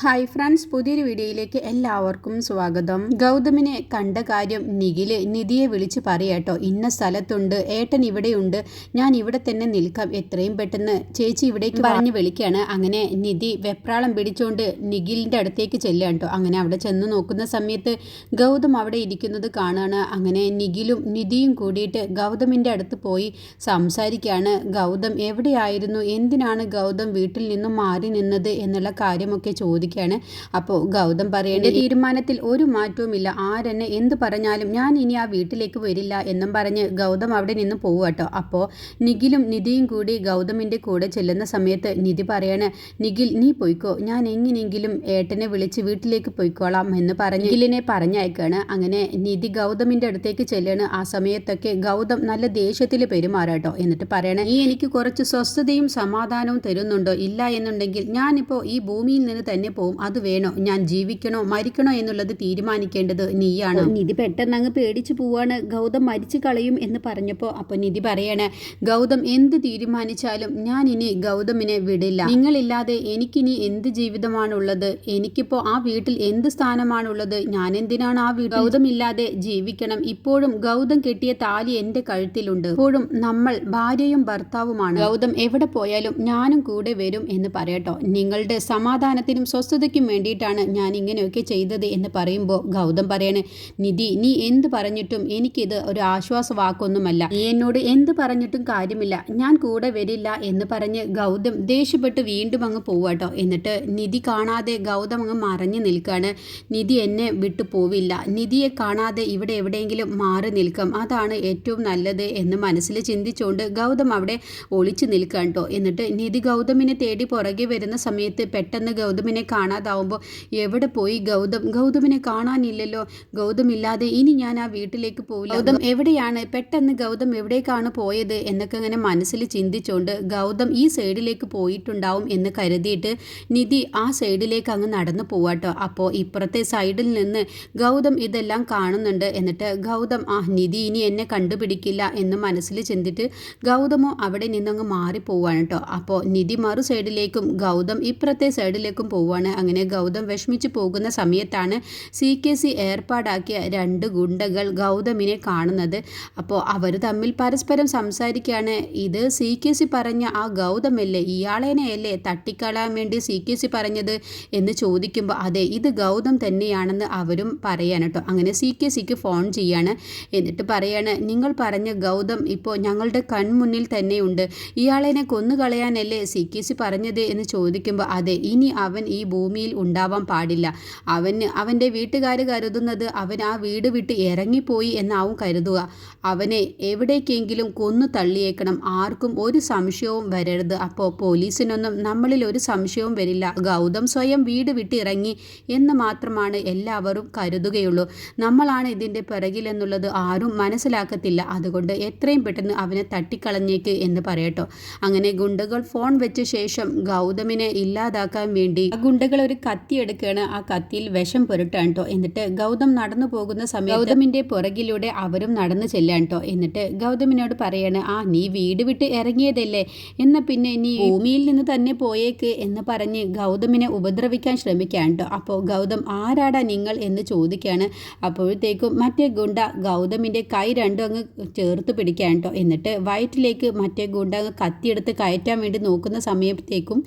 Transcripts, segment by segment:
Hi friends പുതിയൊരു വീഡിയോയിലേക്ക് എല്ലാവർക്കും സ്വാഗതം. ഗൗതമിനെ കണ്ട കാര്യം നിഖിൽ നിധിയെ വിളിച്ച് പറയട്ടോ ഇന്ന സ്ഥലത്തുണ്ട് ഏട്ടൻ ഇവിടെയുണ്ട് ഞാൻ ഇവിടെ തന്നെ നിൽക്കാം. എത്രയും പെട്ടെന്ന് ചേച്ചി ഇവിടേക്ക് പറഞ്ഞ് വിളിക്കുകയാണ് അങ്ങനെ നിധി വെപ്രാളം പിടിച്ചുകൊണ്ട് നിഖിലിന്റെ അടുത്തേക്ക് ചെല്ലുക കേട്ടോ. അങ്ങനെ അവിടെ ചെന്ന് നോക്കുന്ന സമയത്ത് ഗൗതം അവിടെ ഇരിക്കുന്നത് കാണുകയാണ് അങ്ങനെ നിഖിലും നിധിയും കൂടിയിട്ട് ഗൗതമിന്റെ അടുത്ത് പോയി സംസാരിക്കുകയാണ് ഗൗതം എവിടെയായിരുന്നു? എന്തിനാണ് ഗൗതം വീട്ടിൽ നിന്നും മാറി നിന്നത്? എന്നുള്ള കാര്യമൊക്കെ ചോദിക്കും ചോദിക്കുകയാണ്. അപ്പോൾ ഗൗതം പറയേണ്ട തീരുമാനത്തിൽ ഒരു മാറ്റവുമില്ല. ആരെന്നെ എന്ത് പറഞ്ഞാലും ഞാൻ ഇനി ആ വീട്ടിലേക്ക് വരില്ല എന്നും പറഞ്ഞ് ഗൗതം അവിടെ നിന്ന് പോവുകട്ടോ അപ്പോൾ നിഖിലും നിധിയും കൂടി ഗൗതമിന്റെ കൂടെ ചെല്ലുന്ന സമയത്ത് നിധി പറയാണ് നിഖിൽ നീ പോയിക്കോ. ഞാൻ എങ്ങനെയെങ്കിലും ഏട്ടനെ വിളിച്ച് വീട്ടിലേക്ക് പോയിക്കോളാം എന്ന് പറഞ്ഞ് നിഖിലിനെ പറഞ്ഞയക്കാണ്. അങ്ങനെ നിധി ഗൗതമിന്റെ അടുത്തേക്ക് ചെല്ലാണ്. ആ സമയത്തൊക്കെ ഗൗതം നല്ല ദേഷ്യത്തിൽ പെരുമാറാട്ടോ എന്നിട്ട് പറയണേ നീ എനിക്ക് കുറച്ച് സ്വസ്ഥതയും സമാധാനവും തരുന്നുണ്ടോ? ഇല്ല എന്നുണ്ടെങ്കിൽ ഞാനിപ്പോൾ ഈ ഭൂമിയിൽ നിന്ന് തന്നെ പോവും അത് വേണോ? ഞാൻ ജീവിക്കണോ? മരിക്കണോ എന്നുള്ളത് തീരുമാനിക്കേണ്ടത് നീയാണ്. നിധി പെട്ടെന്ന് അങ്ങ് പേടിച്ചു പോവാണ്. ഗൗതം മരിച്ചു കളയും എന്ന് പറഞ്ഞപ്പോൾ അപ്പോൾ നിധി പറയാണ് ഗൗതം എന്ത് തീരുമാനിച്ചാലും ഞാൻ ഇനി ഗൗതമിനെ വിടില്ല. നിങ്ങളില്ലാതെ എനിക്കിനി എന്ത് ജീവിതമാണുള്ളത്? എനിക്കിപ്പോൾ ആ വീട്ടിൽ എന്ത് സ്ഥാനമാണുള്ളത്? ഞാൻ എന്തിനാണ് ആ വീട് ഗൗതം ഇല്ലാതെ ജീവിക്കണം. ഇപ്പോഴും ഗൗതം കെട്ടിയ താലി എന്റെ കഴുത്തിലുണ്ട്. ഇപ്പോഴും നമ്മൾ ഭാര്യയും ഭർത്താവുമാണ്. ഗൗതം എവിടെ പോയാലും ഞാനും കൂടെ വരും എന്ന് പറയട്ടോ. നിങ്ങളുടെ സമാധാനത്തിനും സ്വസ്ഥതയ്ക്കും വേണ്ടിയിട്ടാണ് ഞാൻ ഇങ്ങനെയൊക്കെ ചെയ്തത് എന്ന് പറയുമ്പോൾ ഗൗതം പറയണേ നിധി നീ എന്ത് പറഞ്ഞിട്ടും എനിക്കിത് ഒരു ആശ്വാസ വാക്കൊന്നുമല്ല നീ എന്നോട് എന്ത് പറഞ്ഞിട്ടും കാര്യമില്ല. ഞാൻ കൂടെ വരില്ല എന്ന് പറഞ്ഞ് ഗൗതം ദേഷ്യപ്പെട്ട് വീണ്ടും അങ്ങ് പോവാട്ടോ എന്നിട്ട് നിധി കാണാതെ ഗൗതം അങ്ങ് മറഞ്ഞു നിൽക്കുകയാണ് നിധി എന്നെ വിട്ടു പോവില്ല. നിധിയെ കാണാതെ ഇവിടെ എവിടെയെങ്കിലും മാറി നിൽക്കും. അതാണ് ഏറ്റവും നല്ലത് എന്ന് മനസ്സിൽ ചിന്തിച്ചുകൊണ്ട് ഗൗതം അവിടെ ഒളിച്ചു നിൽക്കാൻ കേട്ടോ. എന്നിട്ട് നിധി ഗൗതമിനെ തേടി പുറകെ വരുന്ന സമയത്ത് പെട്ടെന്ന് ഗൗതമിനെ കാണാതാവുമ്പോൾ എവിടെ പോയി ഗൗതം? ഗൗതമിനെ കാണാനില്ലല്ലോ. ഗൗതം ഇല്ലാതെ ഇനി ഞാൻ ആ വീട്ടിലേക്ക് പോവില്ല. ഗൗതം എവിടെയാണ്? പെട്ടെന്ന് ഗൗതം എവിടേക്കാണ് പോയത് എന്നൊക്കെ അങ്ങനെ മനസ്സിൽ ചിന്തിച്ചുകൊണ്ട് ഗൗതം ഈ സൈഡിലേക്ക് പോയിട്ടുണ്ടാവും എന്ന് കരുതിയിട്ട് നിധി ആ സൈഡിലേക്ക് അങ്ങ് നടന്നു പോവാട്ടോ. അപ്പോൾ ഇപ്പുറത്തെ സൈഡിൽ നിന്ന് ഗൗതം ഇതെല്ലാം കാണുന്നുണ്ട് എന്നിട്ട് ഗൗതം ആ നിധി ഇനി എന്നെ കണ്ടുപിടിക്കില്ല എന്ന് മനസ്സിൽ ചിന്തിട്ട് ഗൗതമോ അവിടെ നിന്നങ്ങ് മാറി പോവാണ് കേട്ടോ അപ്പോൾ നിധി മറു സൈഡിലേക്കും ഗൗതം ഇപ്പുറത്തെ സൈഡിലേക്കും പോവുകയാണ് പോവുകയാണ് അങ്ങനെ ഗൗതം വിഷമിച്ചു പോകുന്ന സമയത്താണ് സി കെ സി ഏർപ്പാടാക്കിയ രണ്ട് ഗുണ്ടകൾ ഗൗതമിനെ കാണുന്നത്. അപ്പോൾ അവർ തമ്മിൽ പരസ്പരം സംസാരിക്കുകയാണ്. ഇത് സി കെ സി പറഞ്ഞ ആ ഗൗതമല്ലേ ഇയാളേനെയല്ലേ തട്ടിക്കളയാൻ വേണ്ടി സി കെ സി പറഞ്ഞത് എന്ന് ചോദിക്കുമ്പോൾ അതെ ഇത് ഗൗതം തന്നെയാണെന്ന് അവരും പറയാൻ കേട്ടോ. അങ്ങനെ സി കെ സിക്ക് ഫോൺ ചെയ്യാണ്. എന്നിട്ട് പറയാണ് നിങ്ങൾ പറഞ്ഞ ഗൗതം ഇപ്പോൾ ഞങ്ങളുടെ കൺമുന്നിൽ തന്നെയുണ്ട്. ഇയാളെന്നെ കൊന്നുകളയാനല്ലേ സി കെ സി പറഞ്ഞത്? എന്ന് ചോദിക്കുമ്പോൾ അതെ ഇനി അവൻ ഈ ഭൂമിയിൽ ഉണ്ടാവാൻ പാടില്ല. അവന് അവന്റെ വീട്ടുകാർ കരുതുന്നത് അവൻ ആ വീട് വിട്ട് ഇറങ്ങിപ്പോയി എന്നാവും കരുതുക. അവനെ എവിടേക്കെങ്കിലും കൊന്നു തള്ളിയേക്കണം. ആർക്കും ഒരു സംശയവും വരരുത്. അപ്പോൾ പോലീസിനൊന്നും നമ്മളിൽ ഒരു സംശയവും വരില്ല. ഗൗതം സ്വയം വീട് വിട്ട് ഇറങ്ങി എന്ന് മാത്രമാണ് എല്ലാവരും കരുതുകയുള്ളൂ. നമ്മളാണ് ഇതിന്റെ പിറകിലെന്നുള്ളത് ആരും മനസ്സിലാക്കത്തില്ല. അതുകൊണ്ട് എത്രയും പെട്ടെന്ന് അവനെ തട്ടിക്കളഞ്ഞേക്ക് എന്ന് പറയട്ടോ. അങ്ങനെ ഗുണ്ടകൾ ഫോൺ വെച്ച ശേഷം ഗൗതമിനെ ഇല്ലാതാക്കാൻ വേണ്ടി ഗുണ്ടകൾ ഒരു കത്തി എടുക്കുകയാണ്. ആ കത്തിയിൽ വിഷം പുരട്ടാണ് കേട്ടോ എന്നിട്ട് ഗൗതം നടന്നു പോകുന്ന സമയം ഗൗതമിന്റെ പുറകിലൂടെ അവരും നടന്നു ചെല്ലാൻ കേട്ടോ എന്നിട്ട് ഗൗതമിനോട് പറയാണ് ആ നീ വീട് വിട്ട് ഇറങ്ങിയതല്ലേ? എന്ന പിന്നെ നീ ഭൂമിയിൽ നിന്ന് തന്നെ പോയേക്ക് എന്ന് പറഞ്ഞ് ഗൗതമിനെ ഉപദ്രവിക്കാൻ ശ്രമിക്കാൻ കേട്ടോ അപ്പോൾ ഗൗതം ആരാടാ നിങ്ങൾ? എന്ന് ചോദിക്കുകയാണ്. അപ്പോഴത്തേക്കും മറ്റേ ഗുണ്ട ഗൗതമിന്റെ കൈ രണ്ടും അങ്ങ് ചേർത്ത് പിടിക്കാൻ കേട്ടോ എന്നിട്ട് വയറ്റിലേക്ക് മറ്റേ ഗുണ്ട കത്തിയെടുത്ത് കയറ്റാൻ വേണ്ടി നോക്കുന്ന സമയത്തേക്കും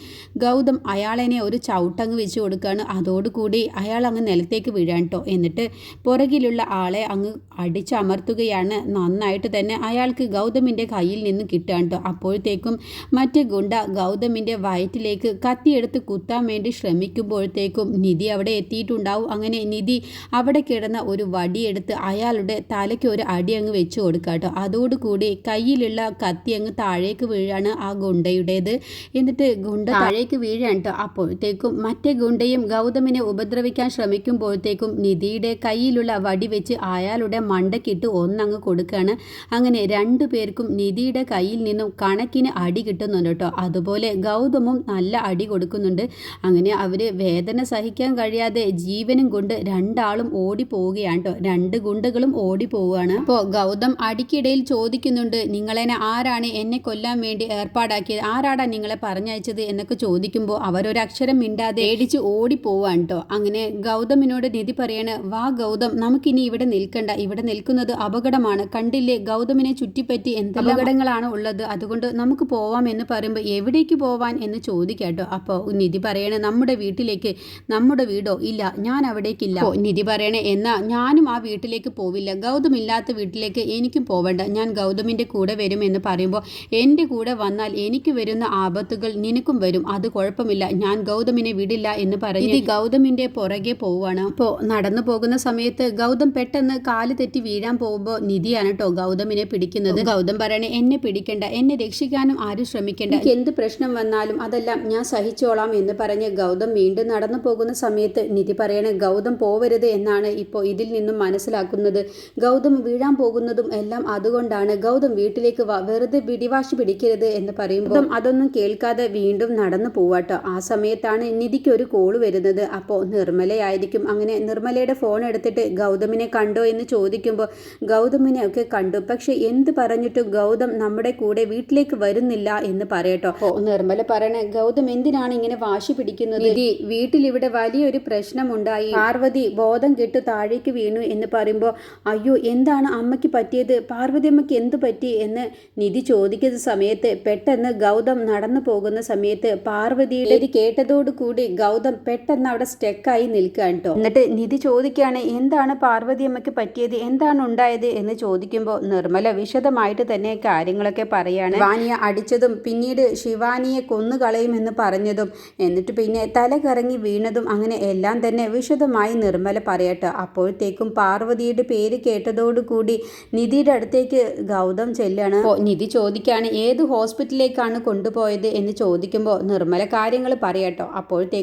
ഗൗതം അയാളെ ഒരു ചവിട്ട് അങ്ങ് വെച്ച് കൊടുക്കുകയാണ് അതോടുകൂടി അയാൾ അങ്ങ് നിലത്തേക്ക് വീഴാൻ കേട്ടോ എന്നിട്ട് പുറകിലുള്ള ആളെ അങ്ങ് അടിച്ചമർത്തുകയാണ്. നന്നായിട്ട് തന്നെ അയാൾക്ക് ഗൗതമിന്റെ കയ്യിൽ നിന്ന് കിട്ടുകയാണ് കേട്ടോ അപ്പോഴത്തേക്കും മറ്റേ ഗുണ്ട ഗൗതമിന്റെ വയറ്റിലേക്ക് കത്തിയെടുത്ത് കുത്താൻ വേണ്ടി ശ്രമിക്കുമ്പോഴത്തേക്കും നിധി അവിടെ എത്തിയിട്ടുണ്ടാവും. അങ്ങനെ നിധി അവിടെ കിടന്ന ഒരു വടിയെടുത്ത് അയാളുടെ തലയ്ക്ക് ഒരു അടി അങ്ങ് വെച്ച് കൊടുക്കുക കേട്ടോ അതോടുകൂടി കയ്യിലുള്ള കത്തി അങ്ങ് താഴേക്ക് വീഴാണ് ആ ഗുണ്ടയുടേത്. എന്നിട്ട് ഗുണ്ട താഴേക്ക് വീഴാണ് കേട്ടോ അപ്പോഴത്തേക്കും മറ്റേ ഗുണ്ടയും ഗൗതമിനെ ഉപദ്രവിക്കാൻ ശ്രമിക്കുമ്പോഴത്തേക്കും നിധിയുടെ കയ്യിലുള്ള വടി വെച്ച് അയാളുടെ മണ്ടക്കിട്ട് ഒന്നങ്ങ് കൊടുക്കുകയാണ് അങ്ങനെ രണ്ടു പേർക്കും നിധിയുടെ കയ്യിൽ നിന്നും കണക്കിന് അടി കിട്ടുന്നുണ്ട് കേട്ടോ. അതുപോലെ ഗൗതമും നല്ല അടി കൊടുക്കുന്നുണ്ട്. അങ്ങനെ അവർ വേദന സഹിക്കാൻ കഴിയാതെ ജീവനും കൊണ്ട് രണ്ടാളും ഓടി പോവുകയാണ് കേട്ടോ. രണ്ട് ഗുണ്ടകളും ഓടി പോവുകയാണ് അപ്പോൾ ഗൗതം അടിക്കിടയിൽ ചോദിക്കുന്നുണ്ട് നിങ്ങളെന്നെ ആരാണ് എന്നെ കൊല്ലാൻ വേണ്ടി ഏർപ്പാടാക്കിയത്? ആരാടാ നിങ്ങളെ പറഞ്ഞയച്ചത്? എന്നൊക്കെ ചോദിക്കുമ്പോൾ അവരൊരക്ഷരം മിണ്ടാതെ അറിയാതെ ഏടിച്ച് ഓടിപ്പോവാണ് കേട്ടോ അങ്ങനെ ഗൗതമിനോട് നിധി പറയാണ് വാ ഗൗതം നമുക്കിനി ഇവിടെ നിൽക്കണ്ട. ഇവിടെ നിൽക്കുന്നത് അപകടമാണ്. കണ്ടില്ലേ ഗൗതമിനെ ചുറ്റിപ്പറ്റി എന്ത് അപകടങ്ങളാണ് ഉള്ളത്. അതുകൊണ്ട് നമുക്ക് പോവാം എന്ന് പറയുമ്പോൾ എവിടേക്ക് പോവാൻ എന്ന് ചോദിക്കാട്ടോ അപ്പോൾ നിധി പറയണേ നമ്മുടെ വീട്ടിലേക്ക് നമ്മുടെ വീടോ? ഇല്ല ഞാൻ അവിടേക്കില്ല. നിധി പറയണേ എന്നാ ഞാനും ആ വീട്ടിലേക്ക് പോവില്ല. ഗൗതം ഇല്ലാത്ത വീട്ടിലേക്ക് എനിക്കും പോവണ്ട. ഞാൻ ഗൗതമിന്റെ കൂടെ വരും എന്ന് പറയുമ്പോൾ എന്റെ കൂടെ വന്നാൽ എനിക്ക് വരുന്ന ആപത്തുകൾ നിനക്കും വരും. അത് കുഴപ്പമില്ല. ഞാൻ ഗൗതമിനെ വിടില്ല എന്ന് പറഞ്ഞ് ഇത് ഗൗതമിന്റെ പുറകെ പോവാണ് അപ്പോൾ നടന്നു പോകുന്ന സമയത്ത് ഗൗതം പെട്ടെന്ന് കാൽ തെറ്റി വീഴാൻ പോകുമ്പോൾ നിധിയാണ് കേട്ടോ ഗൗതമിനെ പിടിക്കുന്നത്. ഗൗതം പറയണേ എന്നെ പിടിക്കണ്ട എന്നെ രക്ഷിക്കാനും ആരും ശ്രമിക്കണ്ട. എനിക്ക് എന്ത് പ്രശ്നം വന്നാലും അതെല്ലാം ഞാൻ സഹിച്ചോളാം എന്ന് പറഞ്ഞ് ഗൗതം വീണ്ടും നടന്നു പോകുന്ന സമയത്ത് നിധി പറയണേ ഗൗതം പോവരുത് എന്നാണ് ഇപ്പോ ഇതിൽ നിന്നും മനസ്സിലാക്കുന്നത്. ഗൗതം വീഴാൻ പോകുന്നതും എല്ലാം അതുകൊണ്ടാണ്. ഗൗതം വീട്ടിലേക്ക് വാ വെറുതെ പിടിവാശി പിടിക്കരുത് എന്ന് പറയുമ്പോൾ അതൊന്നും കേൾക്കാതെ വീണ്ടും നടന്നു പോവാട്ടോ. ആ സമയത്താണ് നിധിക്ക് ഒരു കോൾ വരുന്നത്. അപ്പോൾ നിർമ്മലയായിരിക്കും. അങ്ങനെ നിർമ്മലയുടെ ഫോൺ എടുത്തിട്ട് ഗൗതമിനെ കണ്ടോ എന്ന് ചോദിക്കുമ്പോൾ ഗൗതമിനെ ഒക്കെ കണ്ടു. പക്ഷെ എന്ത് പറഞ്ഞിട്ടും ഗൗതം നമ്മുടെ കൂടെ വീട്ടിലേക്ക് വരുന്നില്ല എന്ന് പറയട്ടോ. ഓ നിർമ്മല പറയണേ ഗൗതം എന്തിനാണ് ഇങ്ങനെ വാശി പിടിക്കുന്നത്? നിധി വീട്ടിൽ ഇവിടെ വലിയൊരു പ്രശ്നമുണ്ടായി. പാർവതി ബോധം കെട്ട് താഴേക്ക് വീണു എന്ന് പറയുമ്പോൾ അയ്യോ എന്താണ് അമ്മയ്ക്ക് പറ്റിയത്? പാർവതി അമ്മയ്ക്ക് എന്ത് പറ്റി? എന്ന് നിധി ചോദിക്കുന്ന സമയത്ത് പെട്ടെന്ന് ഗൗതം നടന്നു പോകുന്ന സമയത്ത് പാർവതിയുടെ ഇത് കേട്ടതോടുകൂടി ഗൗതം പെട്ടെന്ന് അവിടെ സ്റ്റെക്കായി നിൽക്കുകയാണ് കേട്ടോ എന്നിട്ട് നിധി ചോദിക്കുകയാണ് എന്താണ് പാർവതി അമ്മയ്ക്ക് പറ്റിയത്? എന്താണ് ഉണ്ടായത്? എന്ന് ചോദിക്കുമ്പോൾ നിർമ്മല വിശദമായിട്ട് തന്നെ കാര്യങ്ങളൊക്കെ പറയാണ്. വാനിയ അടിച്ചതും പിന്നീട് ശിവാനിയെ കൊന്നുകളയുമെന്ന് പറഞ്ഞതും എന്നിട്ട് പിന്നെ തല കറങ്ങി വീണതും അങ്ങനെ എല്ലാം തന്നെ വിശദമായി നിർമ്മല പറയട്ടെ. അപ്പോഴത്തേക്കും പാർവതിയുടെ പേര് കേട്ടതോടുകൂടി നിധിയുടെ അടുത്തേക്ക് ഗൗതം ചെല്ലാണ്. നിധി ചോദിക്കുകയാണ് ഏത് ഹോസ്പിറ്റലിലേക്കാണ് കൊണ്ടുപോയത്? എന്ന് ചോദിക്കുമ്പോൾ നിർമ്മല കാര്യങ്ങൾ പറയട്ടോ. അപ്പോഴത്തേക്കും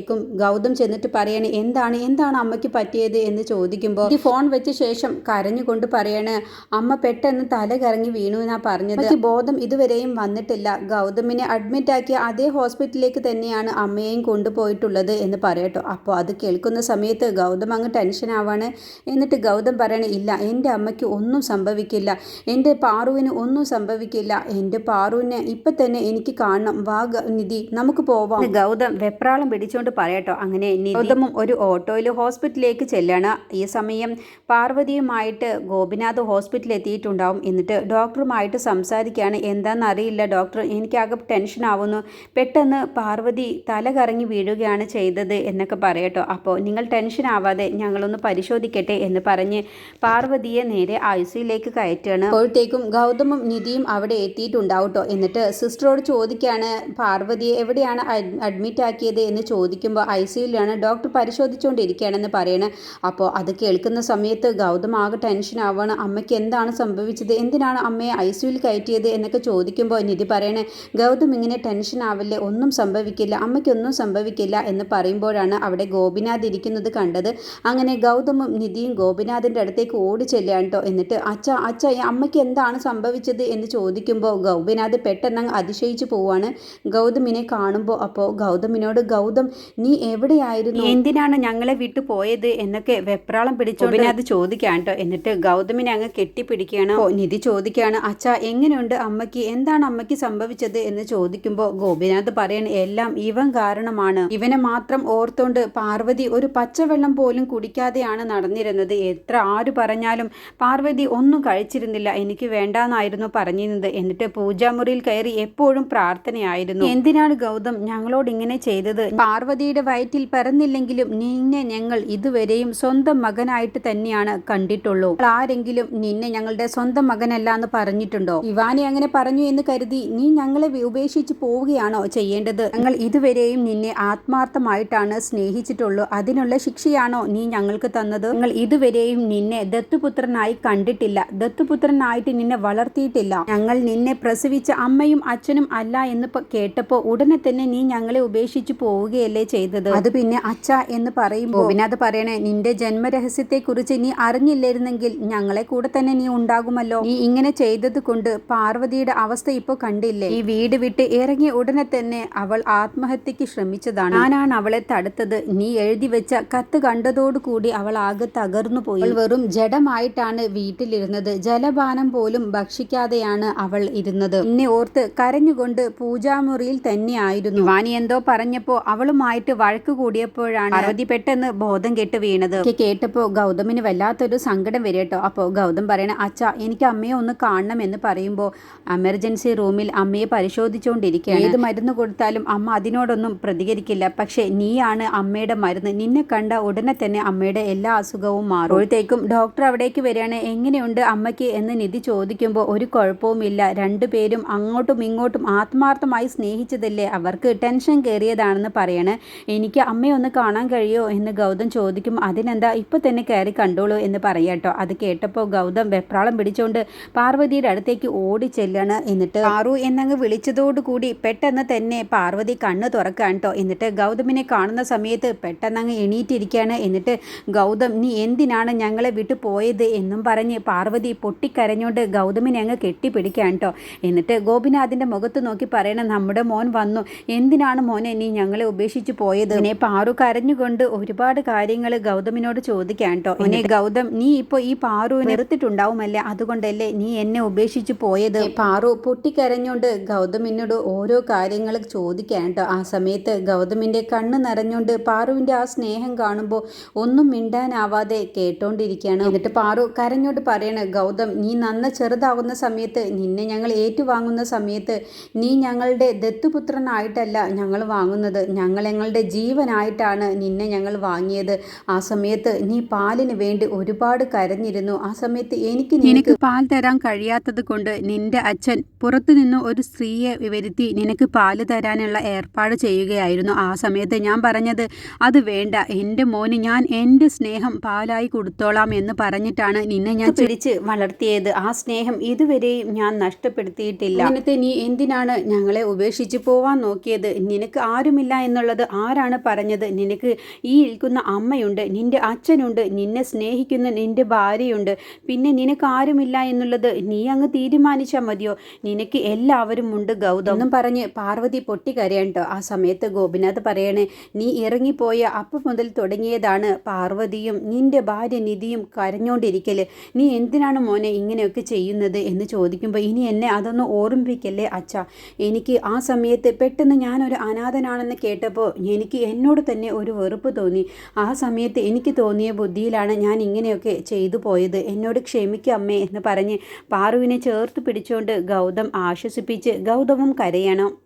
ഗൗതം ചെന്നിട്ട് പറയാണ് എന്താണ് എന്താണ് അമ്മയ്ക്ക് പറ്റിയത്? എന്ന് ചോദിക്കുമ്പോൾ ഈ ഫോൺ വെച്ച ശേഷം കരഞ്ഞുകൊണ്ട് പറയാണ് അമ്മ പെട്ടെന്ന് തല കറങ്ങി വീണു എന്നാ പറഞ്ഞത്. ബോധം ഇതുവരെയും വന്നിട്ടില്ല. ഗൗതമിനെ അഡ്മിറ്റ് ആക്കിയ അതേ ഹോസ്പിറ്റലിലേക്ക് തന്നെയാണ് അമ്മയെയും കൊണ്ടുപോയിട്ടുള്ളത് എന്ന് പറയട്ടോ അപ്പോൾ അത് കേൾക്കുന്ന സമയത്ത് ഗൗതം അങ്ങ് ടെൻഷൻ ആവാണ്. എന്നിട്ട് ഗൗതം പറയണ ഇല്ല എന്റെ അമ്മയ്ക്ക് ഒന്നും സംഭവിക്കില്ല. എന്റെ പാറുവിന് ഒന്നും സംഭവിക്കില്ല. എന്റെ പാറുവിനെ ഇപ്പം തന്നെ എനിക്ക് കാണണം. വാ നിധി നമുക്ക് പോവാം. ഗൗതം വെപ്രാളം പിടിച്ചുകൊണ്ട് പറയട്ടോ. അങ്ങനെ നിരോധമും ഒരു ഓട്ടോയിൽ ഹോസ്പിറ്റലിലേക്ക് ചെല്ലാണ്. ഈ സമയം പാർവതിയുമായിട്ട് ഗോപിനാഥ് ഹോസ്പിറ്റലിൽ എത്തിയിട്ടുണ്ടാവും എന്നിട്ട് ഡോക്ടറുമായിട്ട് സംസാരിക്കുകയാണ്. എന്താണെന്ന് അറിയില്ല ഡോക്ടർ. എനിക്കാകെ ടെൻഷൻ ആവുന്നു. പെട്ടെന്ന് പാർവതി തല കറങ്ങി വീഴുകയാണ് ചെയ്തത് എന്നൊക്കെ പറയട്ടോ. അപ്പോൾ നിങ്ങൾ ടെൻഷൻ ആവാതെ ഞങ്ങളൊന്ന് പരിശോധിക്കട്ടെ എന്ന് പറഞ്ഞ് പാർവതിയെ നേരെ ഐ സിയിലേക്ക് കയറ്റുകയാണ് അപ്പോഴത്തേക്കും ഗൗതമും നിധിയും അവിടെ എത്തിയിട്ടുണ്ടാവും കേട്ടോ എന്നിട്ട് സിസ്റ്ററോട് ചോദിക്കുകയാണ് പാർവതിയെ എവിടെയാണ് അഡ്മിറ്റ് ആക്കിയത് എന്ന് ചോദിക്കുമ്പോൾ ഐ സിയിലാണ് ഡോക്ടർ പരിശോധിച്ചുകൊണ്ടിരിക്കുകയാണെന്ന് പറയണേ. അപ്പോൾ അത് കേൾക്കുന്ന സമയത്ത് ഗൗതം ആകെ ടെൻഷൻ ആവുകയാണ്. അമ്മയ്ക്ക് എന്താണ് സംഭവിച്ചത്? എന്തിനാണ് അമ്മയെ ഐ സിയിൽ കയറ്റിയത് എന്നൊക്കെ ചോദിക്കുമ്പോൾ നിധി പറയണേ ഗൗതം ഇങ്ങനെ ടെൻഷൻ ആവില്ലേ? ഒന്നും സംഭവിക്കില്ല. അമ്മയ്ക്കൊന്നും സംഭവിക്കില്ല എന്ന് പറയുമ്പോഴാണ് അവിടെ ഗോപിനാഥ് ഇരിക്കുന്നത് കണ്ടത്. അങ്ങനെ ഗൗതമും നിധിയും ഗോപിനാഥിന്റെ അടുത്തേക്ക് ഓടി ചെല്ലുകയാണ് കേട്ടോ എന്നിട്ട് അച്ഛ അച്ഛ അമ്മയ്ക്ക് എന്താണ് സംഭവിച്ചത്? എന്ന് ചോദിക്കുമ്പോൾ ഗൗപിനാഥ് പെട്ടെന്ന് അതിശയിച്ചു പോവാണ് ഗൗതമിനെ കാണുമ്പോൾ അപ്പോൾ ഗൗതമിനോട് ഗൗതം നീ എവിടെയായിരുന്നു? എന്തിനാണ് ഞങ്ങളെ വിട്ടു പോയത് എന്നൊക്കെ വെപ്രാളം പിടിച്ചു അത് ചോദിക്കാൻ കേട്ടോ. എന്നിട്ട് ഗൗതമിനെ അങ്ങ് കെട്ടിപ്പിടിക്കുകയാണ്. നിധി ചോദിക്കുകയാണ് അച്ഛ എങ്ങനെയുണ്ട് അമ്മയ്ക്ക്? എന്താണ് അമ്മയ്ക്ക് സംഭവിച്ചത്? എന്ന് ചോദിക്കുമ്പോൾ ഗോപിനാഥ് പറയണ എല്ലാം ഇവൻ കാരണമാണ്. ഇവനെ മാത്രം ഓർത്തോണ്ട് പാർവതി ഒരു പച്ചവെള്ളം പോലും കുടിക്കാതെയാണ് നടന്നിരുന്നത്. എത്ര ആര് പറഞ്ഞാലും പാർവതി ഒന്നും കഴിച്ചിരുന്നില്ല. എനിക്ക് വേണ്ടാന്നായിരുന്നു പറഞ്ഞിരുന്നത്. എന്നിട്ട് പൂജാമുറിയിൽ കയറി എപ്പോഴും പ്രാർത്ഥനയായിരുന്നു. എന്തിനാണ് ഗൗതം ഞങ്ങളോട് ഇങ്ങനെ ചെയ്തത്? പാർവതിയുടെ വയറ്റിൽ പിറന്നില്ലെങ്കിലും നിന്നെ ഞങ്ങൾ ഇതുവരെയും സ്വന്തം മകനായിട്ട് തന്നെയാണ് കണ്ടിട്ടുള്ളൂ. ആരെങ്കിലും നിന്നെ ഞങ്ങളുടെ സ്വന്തം മകനല്ല എന്ന് പറഞ്ഞിട്ടുണ്ടോ? ഇവാനെ അങ്ങനെ പറഞ്ഞു എന്ന് കരുതി നീ ഞങ്ങളെ ഉപേക്ഷിച്ച് പോവുകയാണോ ചെയ്യേണ്ടത്? ഞങ്ങൾ ഇതുവരെയും നിന്നെ ആത്മാർത്ഥമായിട്ടാണ് സ്നേഹിച്ചിട്ടുള്ളൂ. അതിനുള്ള ശിക്ഷയാണോ നീ ഞങ്ങൾക്ക് തന്നത്? ഞങ്ങൾ ഇതുവരെയും നിന്നെ ദത്തുപുത്രനായി കണ്ടിട്ടില്ല. ദത്തുപുത്രനായിട്ട് നിന്നെ വളർത്തിയിട്ടില്ല. ഞങ്ങൾ നിന്നെ പ്രസവിച്ച അമ്മയും അച്ഛനും അല്ല എന്ന് കേട്ടപ്പോൾ കേട്ടപ്പോ ഉടനെ തന്നെ നീ ഞങ്ങളെ ഉപേക്ഷിച്ച് പോവുകയല്ലേ ചെയ്തത്? അത് പിന്നെ അച്ഛ എന്ന് പറയുമ്പോൾ അത് പറയണേ നിന്റെ ജന്മരഹസ്യത്തെ കുറിച്ച് നീ അറിഞ്ഞില്ലായിരുന്നെങ്കിൽ ഞങ്ങളെ കൂടെ തന്നെ നീ ഉണ്ടാകുമല്ലോ. നീ ഇങ്ങനെ ചെയ്തത് കൊണ്ട് പാർവതിയുടെ അവസ്ഥ ഇപ്പോൾ കണ്ടില്ലേ? ഈ വീട് വിട്ട് ഇറങ്ങിയ ഉടനെ തന്നെ അവൾ ആത്മഹത്യക്ക് ശ്രമിച്ചതാണ്. ഞാനാണ് അവളെ തടുത്തത്. നീ എഴുതി വെച്ച കത്ത് കണ്ടതോടുകൂടി അവൾ ആകെ തകർന്നു പോയി. അവൾ വെറും ജഡമായിട്ടാണ് വീട്ടിലിരുന്നത്. ജലപാനം പോലും ഭക്ഷിക്കാതെയാണ് അവൾ ഇരുന്നത്. എന്നെ ഓർത്ത് കരഞ്ഞുകൊണ്ട് പൂജാമുറിയിൽ തന്നെയായിരുന്നു വാനി എന്തോ പറഞ്ഞപ്പോ അവളും ഗൗതമുമായിട്ട് വഴക്ക് കൂടിയപ്പോഴാണ് പാർവതി പെട്ടെന്ന് ബോധം കെട്ട് വീണത്. കേട്ടപ്പോ കേട്ടപ്പോൾ ഗൗതമിന് വല്ലാത്തൊരു സങ്കടം വരും കേട്ടോ. അപ്പോൾ ഗൗതം പറയണ അച്ഛ എനിക്ക് അമ്മയെ ഒന്ന് കാണണം എന്ന് പറയുമ്പോൾ എമർജൻസി റൂമിൽ അമ്മയെ പരിശോധിച്ചുകൊണ്ടിരിക്കുകയാണ് ഏത് മരുന്ന് കൊടുത്താലും അമ്മ അതിനോടൊന്നും പ്രതികരിക്കില്ല. പക്ഷേ നീയാണ് അമ്മയുടെ മരുന്ന്. നിന്നെ കണ്ട ഉടനെ തന്നെ അമ്മയുടെ എല്ലാ അസുഖവും മാറുമ്പോഴത്തേക്കും ഡോക്ടർ അവിടേക്ക് വരികയാണ്. എങ്ങനെയുണ്ട് അമ്മയ്ക്ക്? എന്ന് നിധി ചോദിക്കുമ്പോൾ ഒരു കുഴപ്പവുമില്ല. രണ്ടുപേരും അങ്ങോട്ടും ഇങ്ങോട്ടും ആത്മാർത്ഥമായി സ്നേഹിച്ചതല്ലേ? അവർക്ക് ടെൻഷൻ കയറിയതാണെന്ന് പറയണേ എനിക്ക് അമ്മയെ ഒന്ന് കാണാൻ കഴിയുമോ എന്ന് ഗൗതം ചോദിക്കും. അതിനെന്താ ഇപ്പൊ തന്നെ കയറി കണ്ടോളൂ എന്ന് പറയാട്ടോ അത് കേട്ടപ്പോൾ ഗൗതം വെപ്രാളം പിടിച്ചുകൊണ്ട് പാർവതിയുടെ അടുത്തേക്ക് ഓടി ചെല്ലാണ്. എന്നിട്ട് പാറു എന്നങ്ങ് വിളിച്ചതോടുകൂടി പെട്ടെന്ന് തന്നെ പാർവതി കണ്ണ് തുറക്കാൻ കേട്ടോ. എന്നിട്ട് ഗൗതമിനെ കാണുന്ന സമയത്ത് പെട്ടെന്ന് അങ്ങ് എണീറ്റിരിക്കുകയാണ് എന്നിട്ട് ഗൗതം നീ എന്തിനാണ് ഞങ്ങളെ വിട്ടു പോയത്? എന്നും പറഞ്ഞ് പാർവതി പൊട്ടിക്കരഞ്ഞുകൊണ്ട് ഗൗതമിനെ അങ്ങ് കെട്ടിപ്പിടിക്കാൻ കേട്ടോ. എന്നിട്ട് ഗോപിനാഥിന്റെ മുഖത്ത് നോക്കി പറയണം നമ്മുടെ മോൻ വന്നു. എന്തിനാണ് മോനെ നീ ഞങ്ങളെ ഉപേക്ഷിച്ച് പോയത്. പിന്നെ പാറു കരഞ്ഞുകൊണ്ട് ഒരുപാട് കാര്യങ്ങൾ ഗൗതമിനോട് ചോദിക്കാൻ കേട്ടോ പിന്നെ ഗൗതം നീ ഇപ്പൊ ഈ പാറു നിർത്തിട്ടുണ്ടാവുമല്ലേ അതുകൊണ്ടല്ലേ നീ എന്നെ ഉപേക്ഷിച്ചു പോയത്? പാറു പൊട്ടിക്കരഞ്ഞുകൊണ്ട് ഗൗതമിനോട് ഓരോ കാര്യങ്ങൾ ചോദിക്കാൻ കേട്ടോ ആ സമയത്ത് ഗൗതമിന്റെ കണ്ണ് നിറഞ്ഞുകൊണ്ട് പാറുവിന്റെ ആ സ്നേഹം കാണുമ്പോൾ ഒന്നും മിണ്ടാനാവാതെ കേട്ടോണ്ടിരിക്കുകയാണ് എന്നിട്ട് പാറു കരഞ്ഞോട്ട് പറയണ ഗൗതം നീ നന്ന ചെറുതാകുന്ന സമയത്ത് നിന്നെ ഞങ്ങൾ ഏറ്റുവാങ്ങുന്ന സമയത്ത് നീ ഞങ്ങളുടെ ദത്തുപുത്രനായിട്ടല്ല ഞങ്ങൾ വാങ്ങുന്നത്. ഞങ്ങൾ ഞങ്ങളുടെ ജീവനായിട്ടാണ് നിന്നെ ഞങ്ങൾ വാങ്ങിയത്. ആ സമയത്ത് നീ പാലിന് വേണ്ടി ഒരുപാട് കരഞ്ഞിരുന്നു. ആ സമയത്ത് എനിക്ക് നിനക്ക് പാൽ തരാൻ കഴിയാത്തത് കൊണ്ട് നിന്റെ അച്ഛൻ പുറത്തുനിന്ന് ഒരു സ്ത്രീയെ വരുത്തി നിനക്ക് പാൽ തരാനുള്ള ഏർപ്പാട് ചെയ്യുകയായിരുന്നു. ആ സമയത്ത് ഞാൻ പറഞ്ഞത് അത് വേണ്ട. എന്റെ മോന് ഞാൻ എന്റെ സ്നേഹം പാലായി കൊടുത്തോളാം എന്ന് പറഞ്ഞിട്ടാണ് നിന്നെ ഞാൻ പിടിച്ച് വളർത്തിയത്. ആ സ്നേഹം ഇതുവരെയും ഞാൻ നഷ്ടപ്പെടുത്തിയിട്ടില്ല. അങ്ങനത്തെ നീ എന്തിനാണ് ഞങ്ങളെ ഉപേക്ഷിച്ച് പോവാൻ നോക്കിയത്? നിനക്ക് ആരുമില്ല എന്നുള്ളത് ആരാണ് പറഞ്ഞത്? നിനക്ക് ഈ ഇരിക്കുന്ന അമ്മയുണ്ട് നിന്റെ അച്ഛനുണ്ട് നിന്നെ സ്നേഹിക്കുന്ന നിന്റെ ഭാര്യയുണ്ട്. പിന്നെ നിനക്ക് ആരുമില്ല എന്നുള്ളത് നീ അങ്ങ് തീരുമാനിച്ചാൽ മതിയോ? നിനക്ക് എല്ലാവരും ഉണ്ട് ഗൗതം. എന്നും പറഞ്ഞ് പാർവതി പൊട്ടിക്കരയണ്ടോ ആ സമയത്ത് ഗോപിനാഥ് പറയണേ നീ ഇറങ്ങിപ്പോയ അപ്പം മുതൽ തുടങ്ങിയതാണ് പാർവതിയും നിന്റെ ഭാര്യ നിധിയും കരഞ്ഞോണ്ടിരിക്കൽ. നീ എന്തിനാണ് മോനെ ഇങ്ങനെയൊക്കെ ചെയ്യുന്നത്? എന്ന് ചോദിക്കുമ്പോൾ ഇനി എന്നെ അതൊന്ന് ഓർമ്മിപ്പിക്കല്ലേ അച്ഛ? എനിക്ക് ആ സമയത്ത് പെട്ടെന്ന് ഞാനൊരു അനാഥനാണെന്ന് കേട്ടപ്പോൾ എനിക്ക് എന്നോട് തന്നെ ഒരു വെറുപ്പ് തോന്നി. ആ സമയത്ത് എനിക്ക് തോന്നിയ ബുദ്ധിയിലാണ് ഞാൻ ഇങ്ങനെയൊക്കെ ചെയ്തു പോയത്. എന്നോട് ക്ഷമിക്കുക അമ്മേ എന്ന് പറഞ്ഞ് പാറുവിനെ ചേർത്ത് പിടിച്ചുകൊണ്ട് ഗൗതം ആശ്വസിപ്പിച്ച് ഗൗതമും കരയണം.